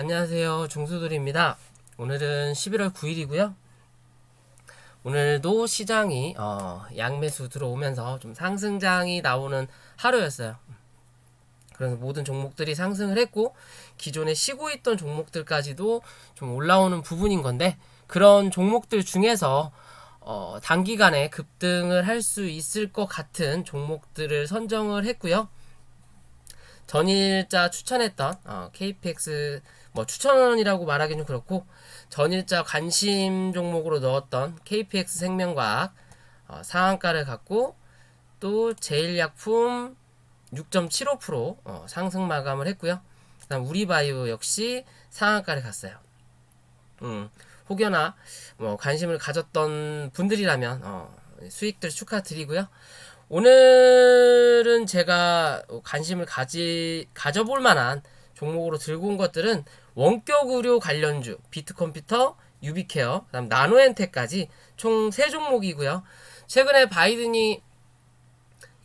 안녕하세요. 중수들입니다. 오늘은 11월 9일이고요. 오늘도 시장이 어, 양매수 들어오면서 좀 상승장이 나오는 하루였어요. 그래서 모든 종목들이 상승을 했고 기존에 쉬고 있던 종목들까지도 좀 올라오는 부분인 건데 그런 종목들 중에서 어, 단기간에 급등을 할 수 있을 것 같은 종목들을 선정을 했고요. 전일자 추천했던 어, KPX 뭐 추천이라고 말하기는 그렇고 전일자 관심 종목으로 넣었던 KPX 생명과학 어, 상한가를 갖고 또 제일약품 6.75% 어, 상승 마감을 했고요. 그다음 우리바이오 역시 상한가를 갔어요. 음, 혹여나 뭐 관심을 가졌던 분들이라면 어, 수익들 축하드리고요. 오늘은 제가 관심을 가지 가져볼 만한 종목으로 들고 온 것들은 원격 의료 관련주, 비트컴퓨터, 유비케어, 그다음 나노엔텍까지 총 세 종목이고요. 최근에 바이든이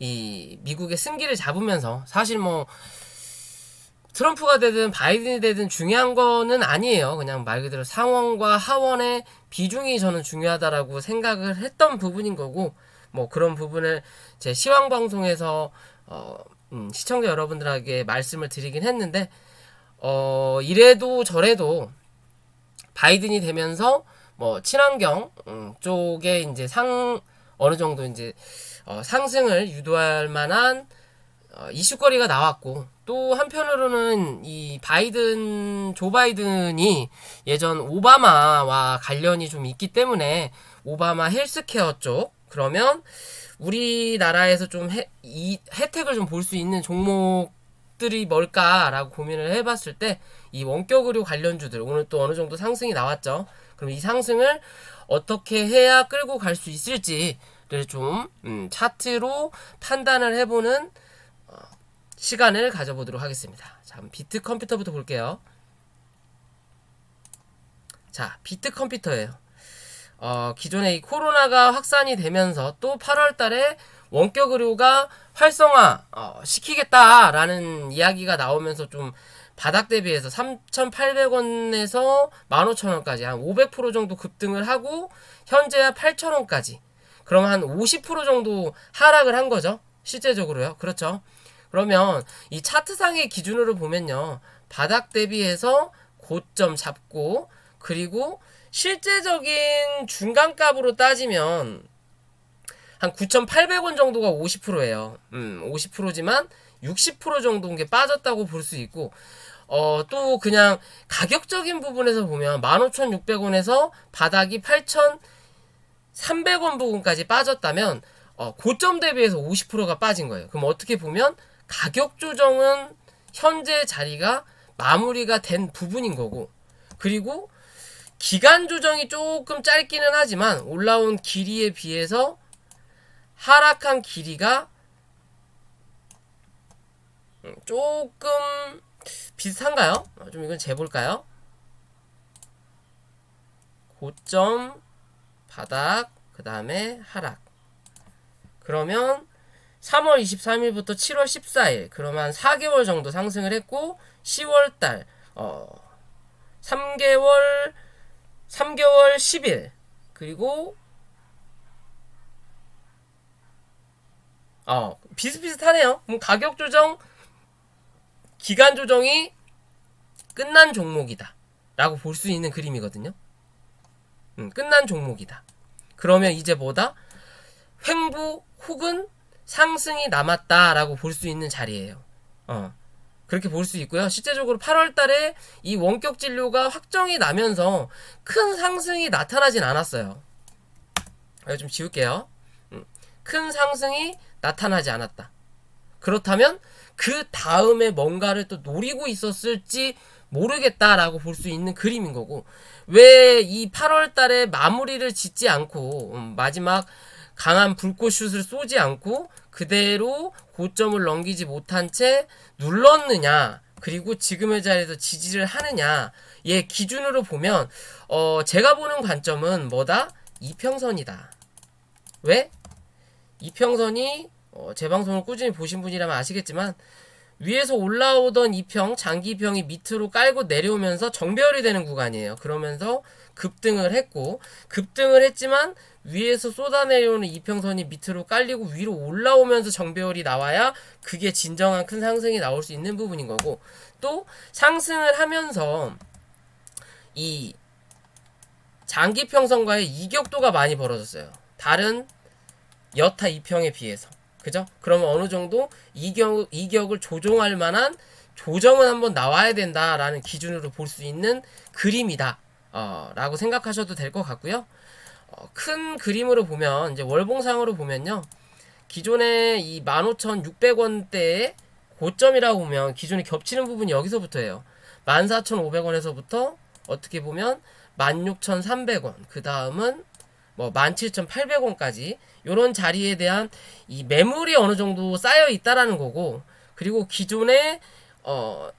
이 미국의 승기를 잡으면서 사실 뭐 트럼프가 되든 바이든이 되든 중요한 거는 아니에요. 그냥 말 그대로 상원과 하원의 비중이 저는 중요하다라고 생각을 했던 부분인 거고 뭐 그런 부분을 제 시황 방송에서 어, 음, 시청자 여러분들에게 말씀을 드리긴 했는데 어, 이래도 저래도 바이든이 되면서 뭐 친환경 음, 쪽에 이제 상 어느 정도 이제 어, 상승을 유도할 만한 어, 이슈거리가 나왔고 또 한편으로는 이 바이든 조 바이든이 예전 오바마와 관련이 좀 있기 때문에 오바마 헬스케어 쪽 그러면 우리나라에서 좀 해, 이 혜택을 좀 볼 수 있는 종목들이 뭘까라고 고민을 해봤을 때 이 원격 의료 관련주들 오늘 또 어느 정도 상승이 나왔죠. 그럼 이 상승을 어떻게 해야 끌고 갈 수 있을지를 좀 음, 차트로 판단을 해보는 어, 시간을 가져보도록 하겠습니다. 자, 비트 컴퓨터부터 볼게요. 자, 비트 컴퓨터예요. 어, 기존에 이 코로나가 확산이 되면서 또 8월 달에 원격 의료가 활성화 어, 시키겠다라는 이야기가 나오면서 좀 바닥 대비해서 3,800원에서 15,000원까지 한 500% 정도 급등을 하고 현재야 8,000원까지. 그럼 한50% 정도 하락을 한 거죠. 실제적으로요. 그렇죠. 그러면 이 차트상의 기준으로 보면요. 바닥 대비해서 고점 잡고 그리고 실제적인 중간값으로 따지면 한 9,800원 정도가 50%예요. 음, 50%지만 60% 정도인 게 빠졌다고 볼 수 있고 어, 또 그냥 가격적인 부분에서 보면 15,600원에서 바닥이 8,300원 부분까지 빠졌다면 어, 고점 대비해서 50%가 빠진 거예요. 그럼 어떻게 보면 가격 조정은 현재 자리가 마무리가 된 부분인 거고 그리고 기간 조정이 조금 짧기는 하지만 올라온 길이에 비해서 하락한 길이가 음, 조금 비슷한가요? 어, 좀 이건 재볼까요? 고점, 바닥, 그 다음에 하락. 그러면 3월 23일부터 7월 14일, 그러면 4개월 정도 상승을 했고, 10월 달, 어, 3개월, 3개월 10일, 그리고, 어, 비슷비슷하네요. 그럼 가격 조정, 기간 조정이 끝난 종목이다. 라고 볼 수 있는 그림이거든요. 음, 끝난 종목이다. 그러면 이제 뭐다? 횡보 혹은 상승이 남았다라고 볼 수 있는 자리예요. 어. 그렇게 볼 수 있고요. 실제적으로 8월 달에 이 원격 진료가 확정이 나면서 큰 상승이 나타나진 않았어요. 좀 지울게요. 음, 큰 상승이 나타나지 않았다. 그렇다면 그 다음에 뭔가를 또 노리고 있었을지 모르겠다라고 볼 수 있는 그림인 거고 왜 이 8월 달에 마무리를 짓지 않고 음, 마지막 강한 불꽃슛을 쏘지 않고 그대로 고점을 넘기지 못한 채 눌렀느냐 그리고 지금의 자리에서 지지를 하느냐 예 기준으로 보면 어 제가 보는 관점은 뭐다? 이평선이다. 왜? 이평선이 어, 제 방송을 꾸준히 보신 분이라면 아시겠지만 위에서 올라오던 이평 장기평이 밑으로 깔고 내려오면서 정배열이 되는 구간이에요. 그러면서 급등을 했고 급등을 했지만 위에서 쏟아내려오는 이평선이 밑으로 깔리고 위로 올라오면서 정배열이 나와야 그게 진정한 큰 상승이 나올 수 있는 부분인 거고 또 상승을 하면서 이 장기 평선과의 이격도가 많이 벌어졌어요. 다른 여타 이평에 비해서. 그죠? 그러면 어느 정도 이격, 이격을 조정할 만한 조정은 한번 나와야 된다라는 기준으로 볼 수 있는 그림이다. 어, 라고 생각하셔도 될 것 같고요. 어, 큰 그림으로 보면, 이제 월봉상으로 보면요. 기존에 이 15,600원대의 고점이라고 보면 기존에 겹치는 부분이 여기서부터예요. 14,500원에서부터 어떻게 보면 16,300원. 그 다음은 뭐 17,800원까지 요런 자리에 대한 이 매물이 어느 정도 쌓여 있다라는 거고 그리고 기존의 어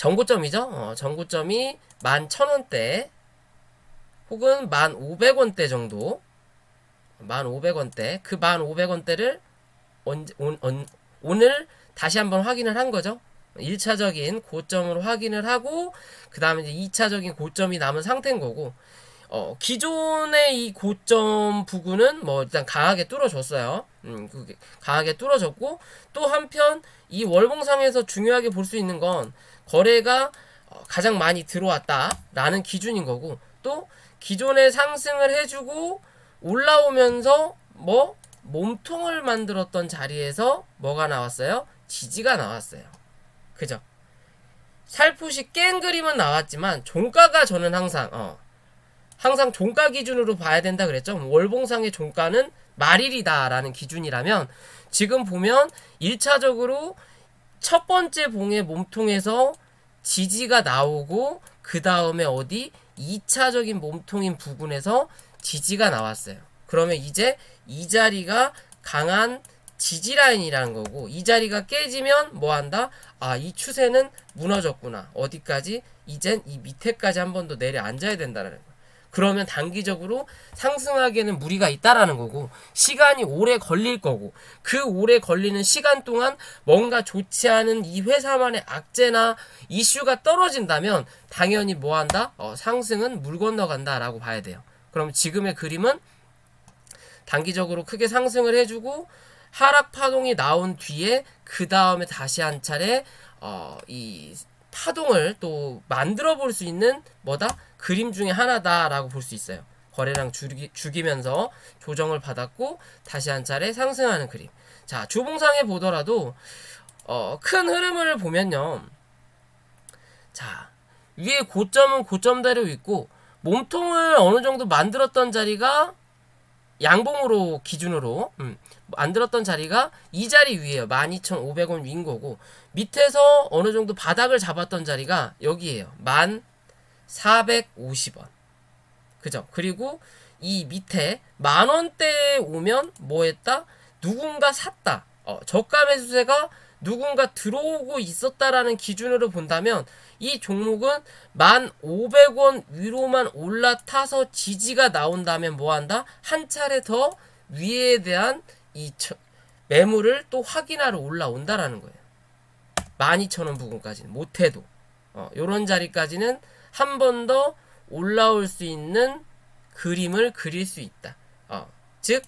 정고점이죠. 어, 정고점이 11,000원대 혹은 1,500원대 정도 1,500원대 그 1,500원대를 언제 온, 온, 오늘 다시 한번 확인을 한 거죠. 1차적인 고점으로 확인을 하고 그 다음에 이제 2차적인 고점이 남은 상태인 거고 어, 기존의 이 고점 부근은 뭐 일단 강하게 뚫어졌어요. 음, 강하게 뚫어졌고 또 한편 이 월봉상에서 중요하게 볼 수 있는 건 거래가 어, 가장 많이 들어왔다라는 기준인 거고 또 기존에 상승을 해주고 올라오면서 뭐 몸통을 만들었던 자리에서 뭐가 나왔어요? 지지가 나왔어요. 그죠? 살포시 깬 그림은 나왔지만 종가가 저는 항상 어, 항상 종가 기준으로 봐야 된다 그랬죠. 월봉상의 종가는 말일이다라는 기준이라면 지금 보면 1차적으로 첫 번째 봉의 몸통에서 지지가 나오고 그 다음에 어디 2차적인 몸통인 부분에서 지지가 나왔어요. 그러면 이제 이 자리가 강한 지지 라인이라는 거고 이 자리가 깨지면 뭐 한다? 아, 이 추세는 무너졌구나. 어디까지? 이젠 이 밑에까지 한 번 더 내려앉아야 된다는 거. 그러면 단기적으로 상승하기에는 무리가 있다라는 거고 시간이 오래 걸릴 거고 그 오래 걸리는 시간 동안 뭔가 좋지 않은 이 회사만의 악재나 이슈가 떨어진다면 당연히 뭐 한다? 어, 상승은 물 건너간다라고 봐야 돼요. 그럼 지금의 그림은 단기적으로 크게 상승을 해주고 하락 파동이 나온 뒤에 그 다음에 다시 한 차례 어, 이 파동을 또 만들어 볼 수 있는 뭐다? 그림 중에 하나다라고 볼 수 있어요. 거래량 줄이, 죽이면서 조정을 받았고 다시 한 차례 상승하는 그림. 자, 주봉상에 보더라도 어, 큰 흐름을 보면요. 자, 위에 고점은 고점대로 있고 몸통을 어느 정도 만들었던 자리가 양봉으로 기준으로 음, 만들었던 자리가 이 자리 위에요. 12,500원 위인 거고 밑에서 어느 정도 바닥을 잡았던 자리가 여기에요. 1,450원. 그죠? 그리고 이 밑에 만 원대에 오면 뭐 했다? 누군가 샀다. 어, 저가 매수세가 누군가 들어오고 있었다라는 기준으로 본다면 이 종목은 1,500원 위로만 올라타서 지지가 나온다면 뭐 한다? 한 차례 더 위에 대한 이 처, 매물을 또 확인하러 올라온다라는 거예요. 12,000원 부분까지는 못해도 어, 요런 자리까지는 한 번 더 올라올 수 있는 그림을 그릴 수 있다. 어, 즉,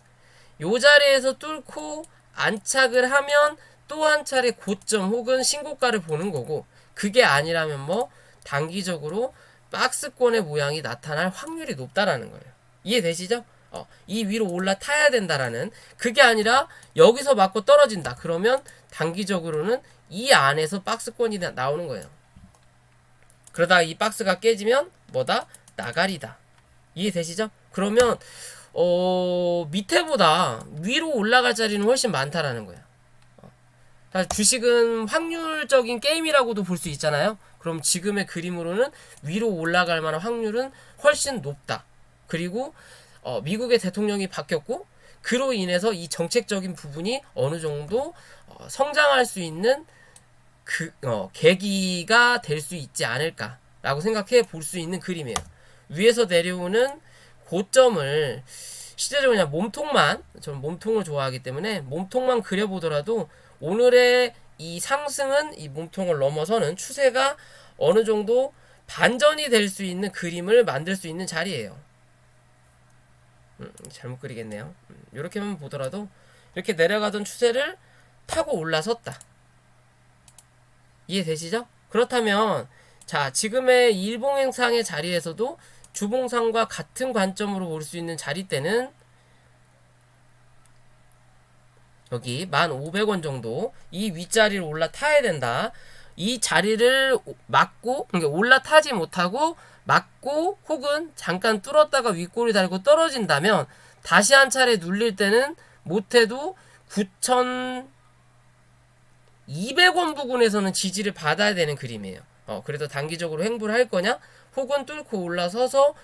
요 자리에서 뚫고 안착을 하면 또 한 차례 고점 혹은 신고가를 보는 거고 그게 아니라면 뭐 단기적으로 박스권의 모양이 나타날 확률이 높다라는 거예요. 이해되시죠? 어, 이 위로 올라타야 된다라는 그게 아니라 여기서 맞고 떨어진다. 그러면 단기적으로는 이 안에서 박스권이 나오는 거예요. 그러다 이 박스가 깨지면 뭐다? 나가리다. 이해되시죠? 그러면 어, 밑에보다 위로 올라갈 자리는 훨씬 많다라는 거예요. 어. 주식은 확률적인 게임이라고도 볼 수 있잖아요. 그럼 지금의 그림으로는 위로 올라갈 만한 확률은 훨씬 높다. 그리고 어, 미국의 대통령이 바뀌었고 그로 인해서 이 정책적인 부분이 어느 정도 어, 성장할 수 있는 그 어, 계기가 될 수 있지 않을까라고 생각해 볼 수 있는 그림이에요. 위에서 내려오는 고점을 실제적으로 그냥 몸통만 저는 몸통을 좋아하기 때문에 몸통만 그려보더라도 오늘의 이 상승은 이 몸통을 넘어서는 추세가 어느 정도 반전이 될 수 있는 그림을 만들 수 있는 자리예요. 음, 잘못 그리겠네요. 음, 이렇게만 보더라도 이렇게 내려가던 추세를 타고 올라섰다. 이해되시죠? 그렇다면 자 지금의 일봉행상의 자리에서도 주봉상과 같은 관점으로 볼 수 있는 자리대는 여기 1,500원 정도 이 윗자리를 올라타야 된다. 이 자리를 막고 그러니까 올라타지 못하고 막고 혹은 잠깐 뚫었다가 윗골이 달고 떨어진다면 다시 한 차례 눌릴 때는 못해도 9,200원 부근에서는 지지를 받아야 되는 그림이에요. 어, 그래도 단기적으로 횡보를 할 거냐? 혹은 뚫고 올라서서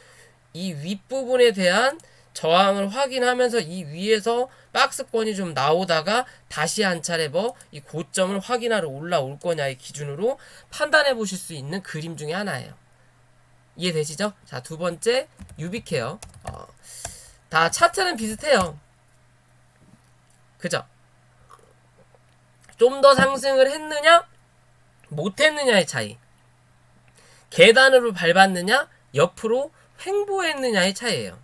이 윗부분에 대한 저항을 확인하면서 이 위에서 박스권이 좀 나오다가 다시 한 차례 뭐 이 고점을 확인하러 올라올 거냐의 기준으로 판단해 보실 수 있는 그림 중에 하나예요. 이해되시죠? 자, 두 번째 유비케어. 어, 다 차트는 비슷해요. 그죠? 좀 더 상승을 했느냐? 못 했느냐의 차이. 계단으로 밟았느냐? 옆으로 횡보했느냐의 차이예요.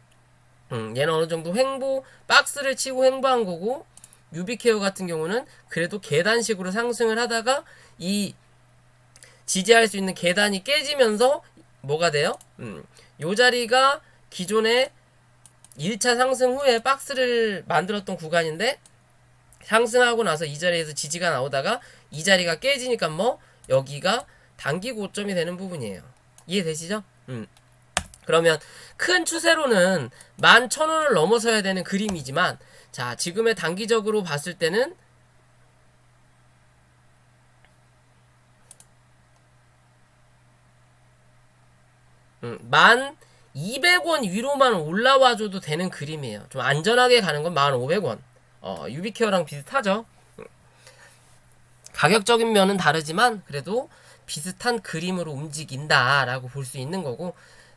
음, 얘는 어느 정도 횡보 박스를 치고 횡보한 거고 유비케어 같은 경우는 그래도 계단식으로 상승을 하다가 이 지지할 수 있는 계단이 깨지면서 뭐가 돼요? 음, 요 자리가 기존에 1차 상승 후에 박스를 만들었던 구간인데 상승하고 나서 이 자리에서 지지가 나오다가 이 자리가 깨지니까 뭐 여기가 단기 고점이 되는 부분이에요. 이해되시죠? 음. 그러면 큰 추세로는 11,000원을 넘어서야 되는 그림이지만 자, 지금의 단기적으로 봤을 때는 음, 만 200원 위로만 올라와줘도 되는 그림이에요. 좀 안전하게 가는 건 1,500원. 어, 유비케어랑 비슷하죠. 음. 가격적인 면은 다르지만 그래도 비슷한 그림으로 움직인다라고 볼 수 있는 거고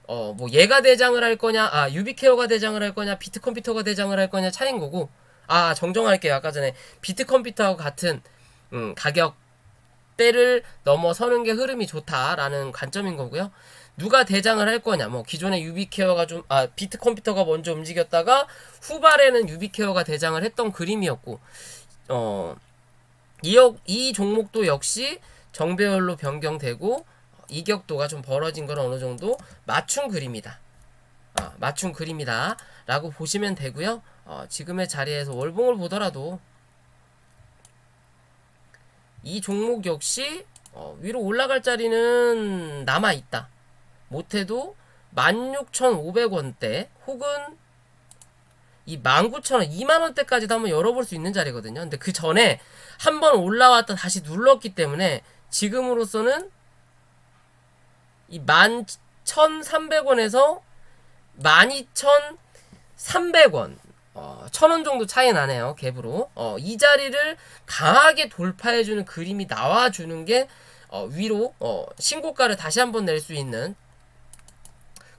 어, 뭐 얘가 대장을 할 거냐, 아, 유비케어가 대장을 할 거냐, 비트컴퓨터가 대장을 할 거냐 차이인 거고, 아, 정정할게요. 아까 전에 비트컴퓨터하고 같은 음, 가격대를 넘어서는 게 흐름이 좋다라는 관점인 거고요. 누가 대장을 할 거냐, 뭐 기존의 유비케어가 좀, 아, 비트 컴퓨터가 먼저 움직였다가 후발에는 유비케어가 대장을 했던 그림이었고, 어, 이, 이 종목도 역시 정배열로 변경되고 이격도가 좀 벌어진 건 어느 정도 맞춘 그림이다. 어, 맞춘 그림이다. 라고 보시면 되고요. 어, 지금의 자리에서 월봉을 보더라도 이 종목 역시 어, 위로 올라갈 자리는 남아 있다. 못해도 16,500원대 혹은 이 19,000원, 2만원대까지도 한번 열어볼 수 있는 자리거든요. 근데 그 전에 한번 올라왔다 다시 눌렀기 때문에 지금으로서는 이 11,300원에서 12,300원 어, 1,000원 정도 차이 나네요. 갭으로. 어, 이 자리를 강하게 돌파해주는 그림이 나와주는 게 어, 위로 어, 신고가를 다시 한번 낼 수 있는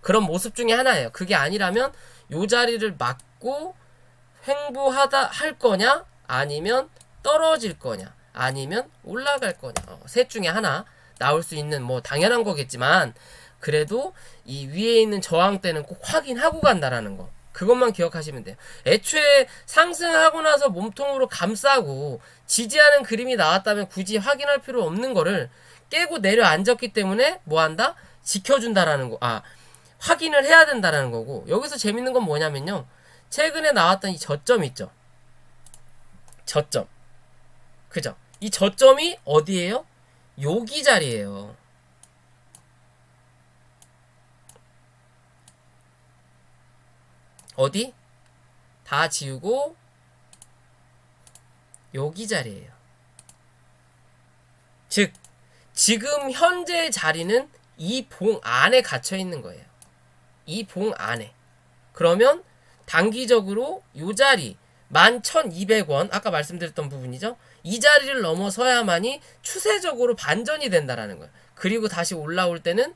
그런 모습 중에 하나예요. 그게 아니라면 요 자리를 막고 횡보하다 할 거냐 아니면 떨어질 거냐 아니면 올라갈 거냐 어, 셋 중에 하나 나올 수 있는 뭐 당연한 거겠지만 그래도 이 위에 있는 저항대는 꼭 확인하고 간다라는 거. 그것만 기억하시면 돼요. 애초에 상승하고 나서 몸통으로 감싸고 지지하는 그림이 나왔다면 굳이 확인할 필요 없는 거를 깨고 내려앉았기 때문에 뭐 한다? 지켜준다라는 거. 아, 확인을 해야 된다라는 거고. 여기서 재밌는 건 뭐냐면요. 최근에 나왔던 이 저점 있죠. 저점. 그죠? 이 저점이 어디예요? 여기 자리예요. 어디? 다 지우고 여기 자리예요. 즉 지금 현재 자리는 이 봉 안에 갇혀 있는 거예요. 이 봉 안에. 그러면 단기적으로 요 자리 11,200원 아까 말씀드렸던 부분이죠. 이 자리를 넘어서야만이 추세적으로 반전이 된다라는 거예요. 그리고 다시 올라올 때는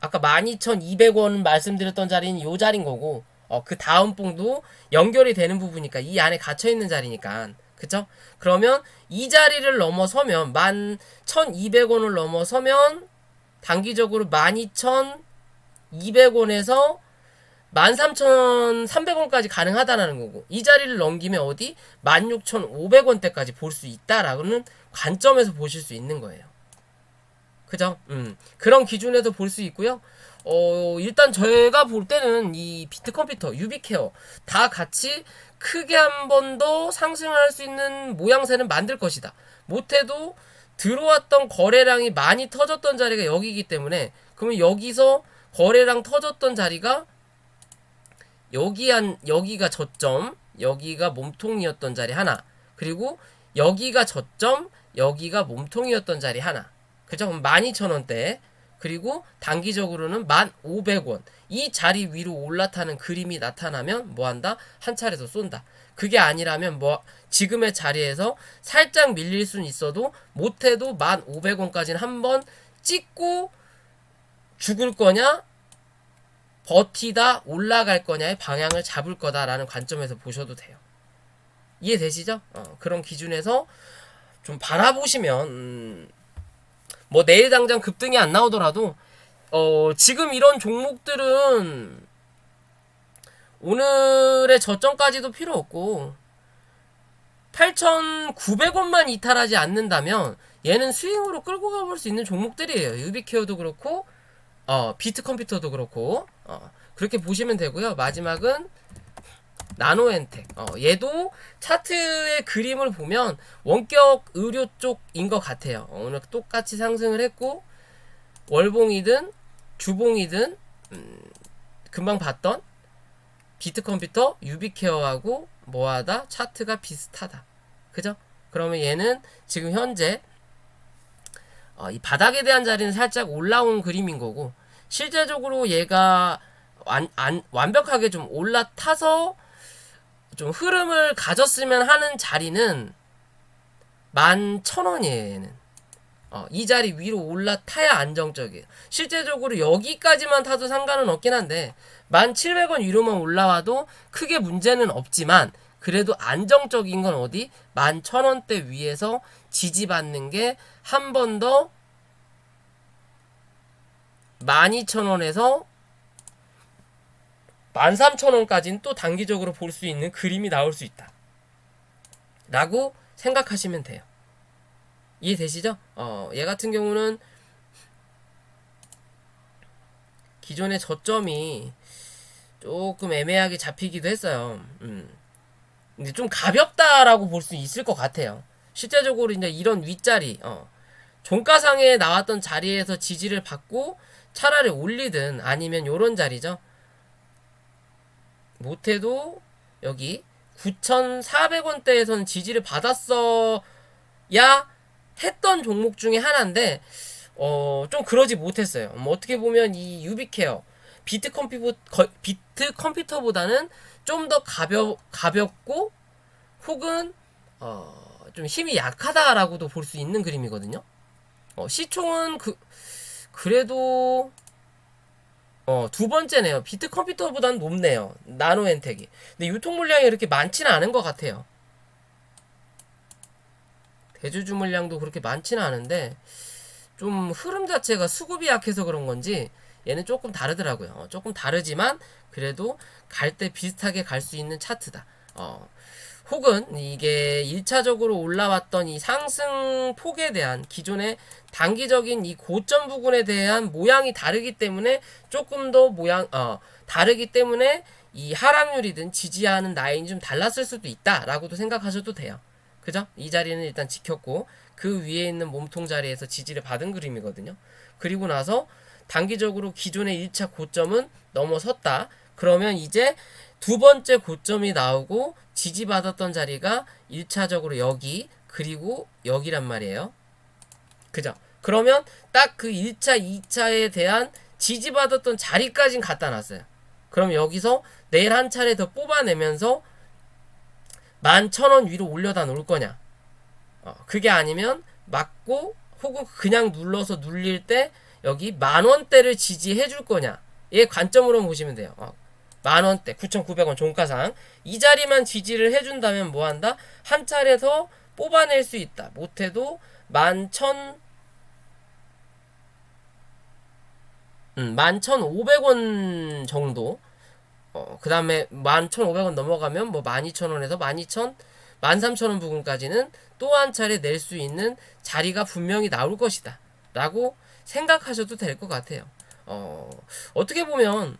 아까 12,200원 말씀드렸던 자리는 요 자리인 거고 어, 그 다음 봉도 연결이 되는 부분이니까 이 안에 갇혀 있는 자리니까 그죠? 그러면 이 자리를 넘어서면 만 1200원을 넘어서면 단기적으로 12200원에서 13,300원까지 가능하다라는 거고 이 자리를 넘기면 어디 16,500원대까지 볼 수 있다라는 관점에서 보실 수 있는 거예요. 그죠? 음. 그런 기준에도 볼수 있고요. 어, 일단 저희가 볼 때는 이 비트 컴퓨터, 유비케어 다 같이 크게 한 번 더 상승할 수 있는 모양새는 만들 것이다. 못해도 들어왔던 거래량이 많이 터졌던 자리가 여기이기 때문에 그러면 여기서 거래량 터졌던 자리가 여기 한 여기가 저점, 여기가 몸통이었던 자리 하나. 그리고 여기가 저점, 여기가 몸통이었던 자리 하나. 그죠? 그럼 12,000원대. 그리고 단기적으로는 1,500원. 이 자리 위로 올라타는 그림이 나타나면 뭐 한다? 한 차례 더 쏜다. 그게 아니라면 뭐 지금의 자리에서 살짝 밀릴 수는 있어도 못해도 1,500원까지는 한번 찍고 죽을 거냐? 버티다 올라갈 거냐의 방향을 잡을 거다라는 관점에서 보셔도 돼요. 이해되시죠? 어, 그런 기준에서 좀 바라보시면 음, 뭐 내일 당장 급등이 안 나오더라도 어, 지금 이런 종목들은 오늘의 저점까지도 필요 없고 8,900원만 이탈하지 않는다면 얘는 스윙으로 끌고 가볼 수 있는 종목들이에요. 유비케어도 그렇고 어, 비트 컴퓨터도 그렇고 어, 그렇게 보시면 되고요. 마지막은 나노엔텍. 어, 얘도 차트의 그림을 보면 원격 의료 쪽인 것 같아요. 어, 오늘 똑같이 상승을 했고 월봉이든 주봉이든 음, 금방 봤던 비트 컴퓨터 유비케어하고 뭐하다 차트가 비슷하다. 그죠? 그러면 얘는 지금 현재 어, 이 바닥에 대한 자리는 살짝 올라온 그림인 거고 실제적으로 얘가 완, 안, 완벽하게 좀 올라타서 좀 흐름을 가졌으면 하는 자리는 만 천원이에요 어, 이 자리 위로 올라타야 안정적이에요 실제적으로 여기까지만 타도 상관은 없긴 한데 만 700원 위로만 올라와도 크게 문제는 없지만 그래도 안정적인 건 어디? 만 천원대 위에서 지지받는 게 한 번 더 12,000원에서 13,000원까지는 또 단기적으로 볼 수 있는 그림이 나올 수 있다. 라고 생각하시면 돼요. 이해되시죠? 어, 얘 같은 경우는 기존의 저점이 조금 애매하게 잡히기도 했어요. 음. 근데 좀 가볍다라고 볼 수 있을 것 같아요. 실제적으로 이제 이런 윗자리, 어, 종가상에 나왔던 자리에서 지지를 받고 차라리 올리든 아니면 요런 자리죠. 못해도 여기 9,400원대에선 지지를 받았어야 했던 종목 중에 하나인데 어, 좀 그러지 못했어요. 뭐 어떻게 보면 이 유비케어 비트 컴퓨터 비트 컴퓨터보다는 좀 더 가벼 가볍고 혹은 어, 좀 힘이 약하다라고도 볼 수 있는 그림이거든요. 어, 시총은 그 그래도 어, 두 번째네요. 비트 컴퓨터보다는 높네요. 나노 엔텍이. 근데 유통 물량이 이렇게 많지는 않은 것 같아요. 대주주 물량도 그렇게 많지는 않은데 좀 흐름 자체가 수급이 약해서 그런 건지 얘는 조금 다르더라고요. 어, 조금 다르지만 그래도 갈 때 비슷하게 갈 수 있는 차트다. 어, 혹은 이게 1차적으로 올라왔던 이 상승 폭에 대한 기존의 단기적인 이 고점 부분에 대한 모양이 다르기 때문에 조금 더 모양 어 다르기 때문에 이 하락률이든 지지하는 라인이 좀 달랐을 수도 있다라고도 생각하셔도 돼요. 그죠? 이 자리는 일단 지켰고 그 위에 있는 몸통 자리에서 지지를 받은 그림이거든요. 그리고 나서 단기적으로 기존의 1차 고점은 넘어섰다. 그러면 이제 두 번째 고점이 나오고 지지받았던 자리가 1차적으로 여기 그리고 여기란 말이에요. 그죠? 그러면 딱 그 1차, 2차에 대한 지지받았던 자리까진 갖다 놨어요. 그럼 여기서 내일 한 차례 더 뽑아내면서 11,000원 위로 올려다 놓을 거냐? 어, 그게 아니면 맞고 혹은 그냥 눌러서 눌릴 때 여기 만 원대를 지지해 줄 거냐? 얘 관점으로 보시면 돼요. 어, 만 원대 9,900원 종가상 이 자리만 지지를 해준다면 뭐 한다? 한 차례 더 뽑아낼 수 있다. 못해도 만천 음, 11,500원 정도. 어, 그 다음에 11,500원 넘어가면 뭐 12,000원에서 12,000, 13,000원 부근까지는 또 한 차례 낼 수 있는 자리가 분명히 나올 것이다. 라고 생각하셔도 될 것 같아요. 어, 어떻게 보면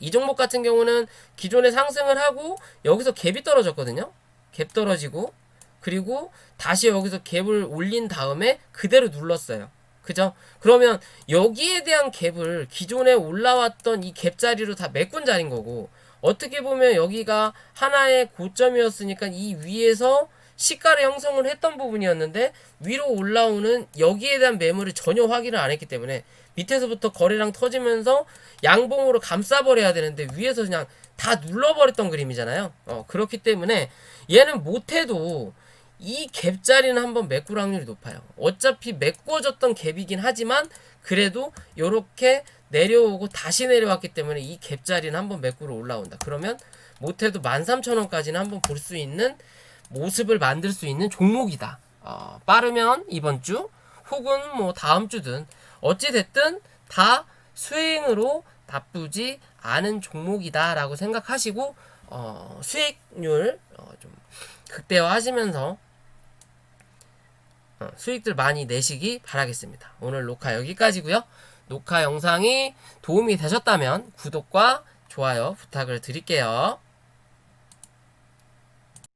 이 종목 같은 경우는 기존에 상승을 하고 여기서 갭이 떨어졌거든요. 갭 떨어지고 그리고 다시 여기서 갭을 올린 다음에 그대로 눌렀어요. 그죠? 그러면 여기에 대한 갭을 기존에 올라왔던 이 갭 자리로 다 메꾼 자리인 거고 어떻게 보면 여기가 하나의 고점이었으니까 이 위에서 시가를 형성을 했던 부분이었는데 위로 올라오는 여기에 대한 매물을 전혀 확인을 안 했기 때문에 밑에서부터 거래량 터지면서 양봉으로 감싸버려야 되는데 위에서 그냥 다 눌러버렸던 그림이잖아요. 어, 그렇기 때문에 얘는 못해도 이 갭 자리는 한번 메꿀 확률이 높아요. 어차피 메꿔졌던 갭이긴 하지만 그래도 요렇게 내려오고 다시 내려왔기 때문에 이 갭 자리는 한번 메꾸러 올라온다. 그러면 못해도 13,000원까지는 한번 볼 수 있는 모습을 만들 수 있는 종목이다. 어, 빠르면 이번 주 혹은 뭐 다음 주든 어찌 됐든 다 수익으로 나쁘지 않은 종목이다라고 생각하시고 어, 수익률 어, 좀 극대화하시면서 어, 수익들 많이 내시기 바라겠습니다. 오늘 녹화 여기까지고요. 녹화 영상이 도움이 되셨다면 구독과 좋아요 부탁을 드릴게요.